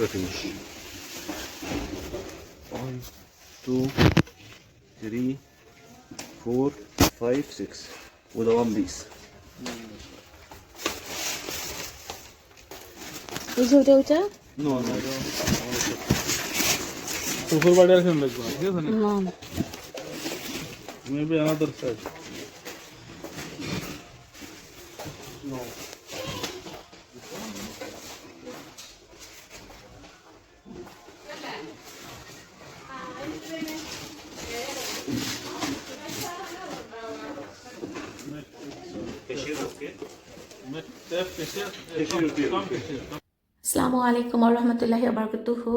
রুটিস one two three four five six with one piece এই যে ওটা ওটা no no শ্বশুর বাড়ি আর কেন লাগবে না, ঠিক আছে না না মেবি অ্যানাদার সাইড আসসালামু আলাইকুম রহমতুল্লাহি আবরকাতুহু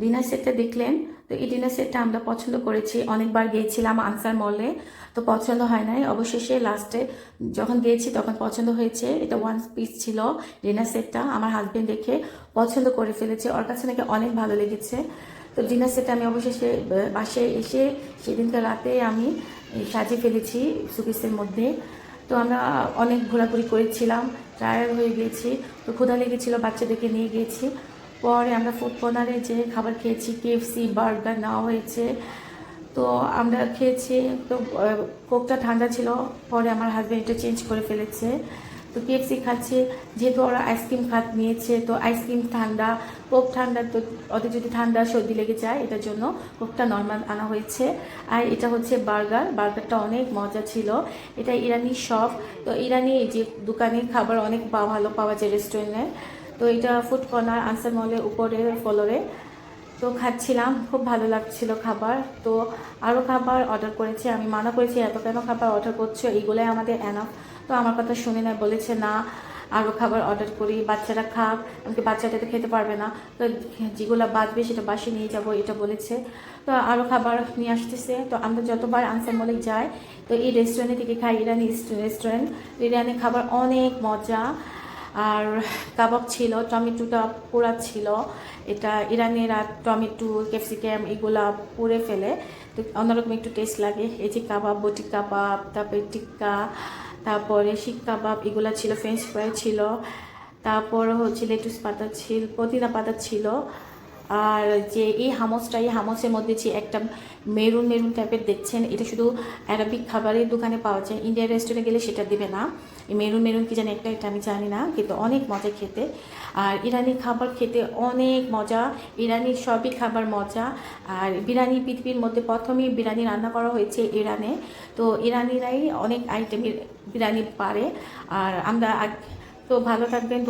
ডিনার সেটটা দেখলেন, তো এই ডিনার সেটটা আমরা পছন্দ করেছি। অনেকবার গিয়েছিলাম আনসার মলে, তো পছন্দ হয় নাই। অবশেষে লাস্টে যখন গিয়েছি তখন পছন্দ হয়েছে। এটা ওয়ান পিস ছিল ডিনার সেটটা, আমার হাজবেন্ড দেখে পছন্দ করে ফেলেছে। ওর কাছে নাকি অনেক ভালো লেগেছে। তো ডিনার সেটটা আমি অবশেষে, বাসায় এসে সেদিনকার রাতে আমি সাজিয়ে ফেলেছি সুকেসের মধ্যে। তো আমরা অনেক ঘোরাঘুরি করেছিলাম টায়ার হয়ে গেছি তো ক্ষুধা লেগেছিল, বাচ্চাদেরকে নিয়ে গেছি পরে আমরা ফুড কর্নারে যে খাবার খেয়েছি কেএফসি বার্গার নেওয়া হয়েছে। তো আমরা খেয়েছি, তো কোকটা ঠান্ডা ছিল, পরে আমার হাজব্যান্ড এটা চেঞ্জ করে ফেলেছে। তো কেএফসি খাচ্ছে, যেহেতু ওরা আইসক্রিম খাত, নিয়েছে, তো আইসক্রিম ঠান্ডা কোক ঠান্ডা, তো ওদের যদি ঠান্ডা, সর্দি লেগে যায়, এটার জন্য কোকটা নর্মাল আনা হয়েছে। আর এটা হচ্ছে বার্গার, বার্গারটা অনেক মজা ছিল। এটা ইরানি শপ তো ইরানি যে দোকানের খাবার অনেক ভালো পাওয়া যায় রেস্টুরেন্টে তো এটা ফুড কর্নার আনসার মলের উপরে ফ্লোরে তো খাচ্ছিলাম, খুব ভালো লাগছিল খাবার। তো আরও খাবার অর্ডার করেছি, আমি মানা করেছি, এত কেন খাবার অর্ডার করছ? এইগুলোই আমাদের এনাফ তো আমার কথা শুনে না বলেছে, না আরও খাবার অর্ডার করি, বাচ্চারা খাক, আমাকে বাচ্চাটা তো খেতে পারবে না। তো যেগুলো বাঁচবে সেটা বাসে নিয়ে যাব, এটা বলেছে। তো আরও খাবার নিয়ে আসতেছে। তো আমরা যতবার আনসার মলে যাই, তো এই রেস্টুরেন্টে থেকে খাই, ইরানি রেস্টুরেন্ট ইরানি খাবার অনেক মজা। আর কাবাব ছিল, টমেটোটা পোড়া ছিল। এটা ইরানিরা টমেটো, ক্যাপসিকাম এগুলা পুড়ে ফেলে। তো অন্যরকম একটু টেস্ট লাগে। এই যে কাবাব, বটি কাবাব, তারপরে টিক্কা, তারপরে শিক কাবাব এগুলো ছিল ফ্রেঞ্চ ফ্রাই ছিল। তারপর হচ্ছে লেটুস পাতা ছিল, পুদিনা পাতা ছিল। আর যে এই হামসটা, এই হামসের মধ্যে যে একটা মেরুন মেরুন টাইপের দেখছেন, এটা শুধু অ্যারাবিক খাবারের দোকানে পাওয়া যায়। ইন্ডিয়ান রেস্টুরেন্টে গেলে সেটা দেবে না। এই মেরুন মেরুন কি জানি একটা, এটা আমি জানি না, কিন্তু অনেক মজা খেতে। আর ইরানি খাবার খেতে অনেক মজা। ইরানি সবই খাবার মজা। আর বিরিয়ানি পৃথিবীর মধ্যে প্রথমেই বিরিয়ানি রান্না করা হয়েছে ইরানে। তো ইরানিরাই অনেক আইটেমের বিরিয়ানি পারে। আর আমরা তো ভালো থাকবেন